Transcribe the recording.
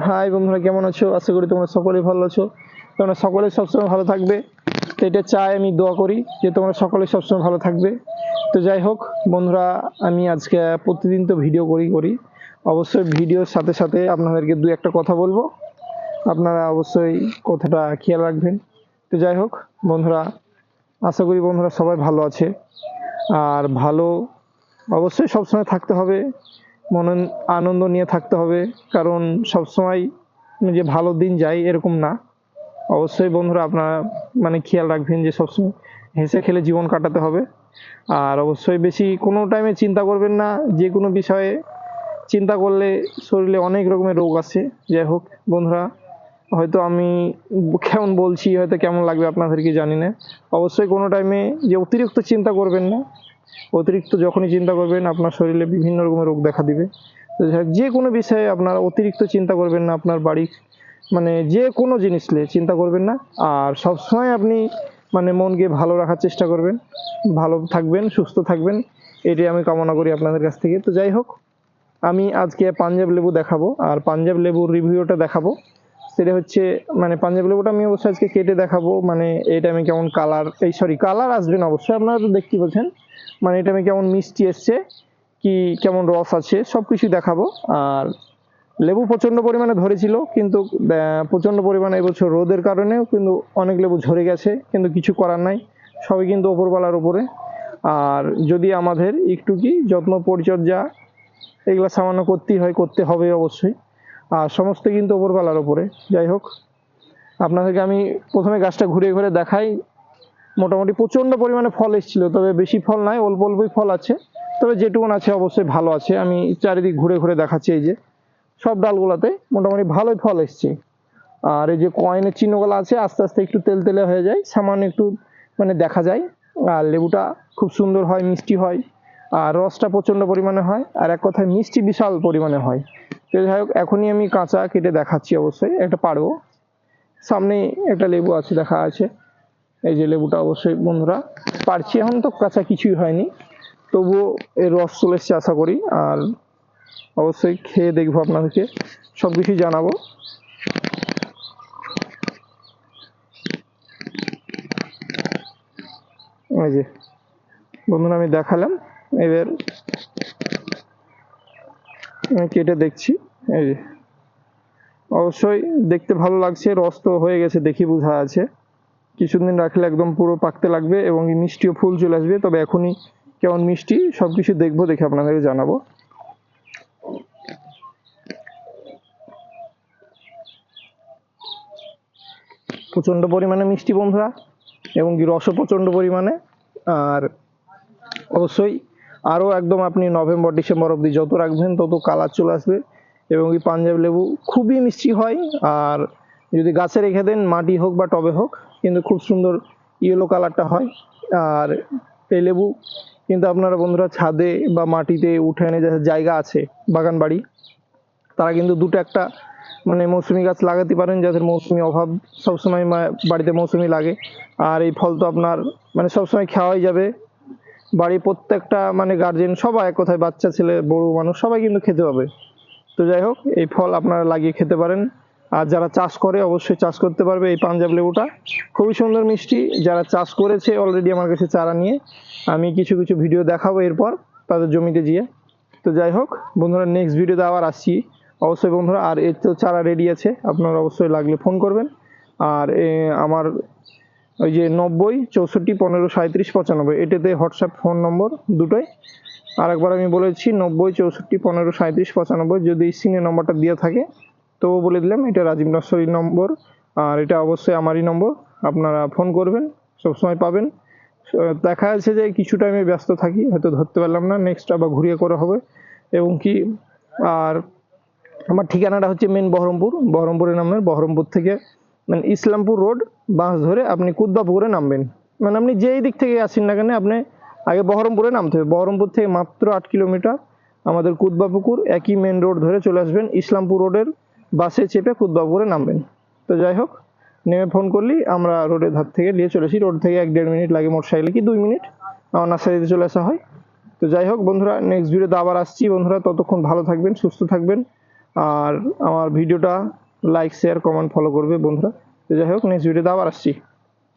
High বন্ধুরা, কেমন আছো? আশা করি তোমরা সকলেই ভালো আছো। তোমরা সকলে সবসময় ভালো থাকবে। তো এটা চাই, আমি দোয়া করি যে তোমরা সকলে সবসময় ভালো থাকবে। তো যাই হোক, বন্ধুরা, আমি আজকে প্রতিদিন তো ভিডিও করি করি। অবশ্যই ভিডিওর সাথে সাথে আপনাদেরকে দু একটা কথা বলব। আপনারা অবশ্যই কথাটা খেয়াল রাখবেন। তো যাই হোক, বন্ধুরা, আশা করি বন্ধুরা সবাই ভালো আছে। আর ভালো অবশ্যই সবসময় থাকতে হবে। মনে আনন্দ নিয়ে থাকতে হবে, কারণ সবসময় যে ভালো দিন যায় এরকম না। অবশ্যই বন্ধুরা আপনারা মানে খেয়াল রাখবেন যে সবসময় হেসে খেলে জীবন কাটাতে হবে। আর অবশ্যই বেশি কোনো টাইমে চিন্তা করবেন না, যে কোনো বিষয়ে চিন্তা করলে শরীরে অনেক রকমের রোগ আসে যাই হোক বন্ধুরা, হয়তো আমি কেমন বলছি, হয়তো কেমন লাগবে আপনাদেরকে জানি না। অবশ্যই কোনো টাইমে যে অতিরিক্ত চিন্তা করবেন না অতিরিক্ত যখনই চিন্তা করবেন, আপনার শরীরে বিভিন্ন রকমের রোগ দেখা দিবে। যে কোনো বিষয়ে আপনার অতিরিক্ত চিন্তা করবেন না, আপনার বাড়ি মানে যে কোনো জিনিস নিয়ে চিন্তা করবেন না। আর সবসময় আপনি মানে মনকে ভালো রাখার চেষ্টা করবেন, ভালো থাকবেন, সুস্থ থাকবেন, এটাই আমি কামনা করি আপনাদের কাছ থেকে। তো যাই হোক, আমি আজকে পাঞ্জাব লেবু দেখাবো, আর পাঞ্জাব লেবুর রিভিউটা দেখাবো। সেটা হচ্ছে মানে পাঞ্জাব লেবুটা আমি অবশ্যই আজকে কেটে দেখাবো মানে এটা আমি কেমন কালার এই সরি কালার আসবে না অবশ্যই আপনারা তো দেখতে পাচ্ছেন মানে এটা আমি কেমন মিষ্টি এসছে, কি কেমন রস আছে সব কিছু দেখাবো। আর লেবু প্রচণ্ড পরিমাণে ধরেছিল, কিন্তু প্রচণ্ড পরিমাণে এবছর রোদের কারণেও কিন্তু অনেক লেবু ঝরে গেছে, কিন্তু কিছু করার নাই, সবই কিন্তু ওপরবেলার উপরে। আর যদি আমাদের একটু কি যত্ন, পরিচর্যা, এগুলো সামান্য করতেই হয়, করতে হবে অবশ্যই। আর সমস্ত কিন্তু ওপরবেলার উপরে। যাই হোক, আপনাদেরকে আমি প্রথমে গাছটা ঘুরে ঘুরে দেখাই। মোটামুটি প্রচণ্ড পরিমাণে ফল এসেছিল, তবে বেশি ফল নাই অল্প অল্পই ফল আছে। তবে যেটুকুন আছে অবশ্যই ভালো আছে। আমি চারিদিক ঘুরে ঘুরে দেখাচ্ছি এই যে, সব ডালগুলোতে মোটামুটি ভালোই ফল এসছে। আর এই যে কয়েনের চিহ্নগুলো আছে, আস্তে আস্তে একটু তেল তেলে হয়ে যায়, সামান্য একটু মানে দেখা যায়। আর লেবুটা খুব সুন্দর হয়, মিষ্টি হয়, আর রসটা প্রচণ্ড পরিমাণে হয়, আর এক কথায় মিষ্টি বিশাল পরিমাণে হয়। তো যাই হোক, এখনই আমি কাঁচা কেটে দেখাচ্ছি অবশ্যই, একটা পারব সামনে একটা লেবু আছে, দেখা আছে। এই যে লেবুটা অবশ্যই বন্ধুরা, পারছি এখন তো, কাঁচা কিছুই হয়নি। তবুও এর রস চলে এসছে আশা করি, আর অবশ্যই খেয়ে দেখব আপনাদেরকে সব কিছুই জানাব। এই যে, বন্ধুরা আমি দেখালাম, এবার আমি কেটে দেখছি, এই যে। অবশ্যই দেখতে ভালো লাগছে, রস তো হয়ে গেছে, দেখি বোঝা আছে। কিছুদিন রাখলে একদম পুরো পাকতে লাগবে এবং মিষ্টিও ফুল চলে আসবে। তবে এখনই কেমন মিষ্টি সব কিছু দেখব, দেখে আপনাদেরকে জানাব। প্রচণ্ড পরিমাণে মিষ্টি বন্ধুরা, এবং কি রসও প্রচণ্ড পরিমাণে। আর অবশ্যই আরও একদম আপনি নভেম্বর, ডিসেম্বর অবধি যত রাখবেন, তত কালার চলে আসবে। এবং এই পাঞ্জাব লেবু খুবই মিষ্টি হয়, আর যদি গাছে রেখে দেন, মাটি হোক বা টবে হোক, কিন্তু খুব সুন্দর ইয়েলো কালারটা হয়। আর লেবু, কিন্তু আপনারা বন্ধুরা ছাদে বা মাটিতে উঠানে যে জায়গা আছে, বাগান বাড়ি, তারা কিন্তু দুটো একটা মানে মৌসুমি গাছ লাগাতে পারেন, যাদের মৌসুমি অভাব সবসময় বাড়িতে মৌসুমি লাগে। আর এই ফল তো আপনার মানে সবসময় খাওয়াই যাবে। বাড়ির প্রত্যেকটা মানে গার্জেন সবাই এক কথায় বাচ্চা, ছেলে, বড় মানুষ সবাই কিন্তু খেতে পাবে। তো যাই হোক, এই ফল আপনারা লাগিয়ে খেতে পারেন। আর যারা চাষ করে, অবশ্যই চাষ করতে পারবে এই পাঞ্জাব লেবুটা। খুবই সুন্দর মিষ্টি। যারা চাষ করেছে অলরেডি আমার কাছে চারা নিয়ে, আমি কিছু কিছু ভিডিও দেখাবো এরপর তাদের জমিতে গিয়ে। তো যাই হোক, বন্ধুরা নেক্সট ভিডিওতে আবার আসছি। অবশ্যই বন্ধুরা, আর এর তো চারা রেডি আছে, আপনারা অবশ্যই লাগলে ফোন করবেন। আর আমার ওই যে নব্বই, চৌষট্টি, পনেরো সাঁত্রিশ পঁচানব্বই, এটাতে হোয়াটসঅ্যাপ ফোন নম্বর দুটোই। আরেকবার আমি বলেছি নব্বই, চৌষট্টি, পনেরো সাঁত্রিশ পঁচানব্বই, যদি সিনে নম্বরটা দেওয়া থাকে তবু বলে দিলাম, এটা রাজীব নস্করির নম্বর, আর এটা অবশ্যই আমারই নম্বর, আপনারা ফোন করবেন, সবসময় পাবেন। দেখা যাচ্ছে যে কিছু টাইমে ব্যস্ত থাকি, হয়তো ধরতে পারলাম না নেক্সট আবার ঘুরিয়ে করা হবে। এবং কি, আর আমার ঠিকানাটা হচ্ছে মেন বহরমপুর বহরমপুরে নামবেন বহরমপুর থেকে মানে ইসলামপুর রোড বাস ধরে আপনি কুদ্দাপুকুরে নামবেন। মানে আপনি যেই দিক থেকে আসেন না কেন, আপনি আগে বহরমপুরে নামতে হবে। বহরমপুর থেকে মাত্র আট কিলোমিটার আমাদের কুদবাপুকুর একই মেন রোড ধরে চলে আসবেন ইসলামপুর রোডের বাসে চেপে কুদবাপুকুরে নামবেন। তো যাই হোক, নেমে ফোন করলি, আমরা রোডের ধার থেকে নিয়ে চলে আসি। রোড থেকে এক দেড় মিনিট লাগে মোটর সাইকেলে কি দুই মিনিট? আমার নার্সারিতে চলে আসা হয়। তো যাই হোক বন্ধুরা নেক্সট ভিডিওতে আবার আসছি। বন্ধুরা, ততক্ষণ ভালো থাকবেন, সুস্থ থাকবেন। আর আমার ভিডিওটা লাইক শেয়ার কমেন্ট ফলো করবে বন্ধুরা। তো যাই হোক নেক্সট ভিডিওতে আবার আসছি।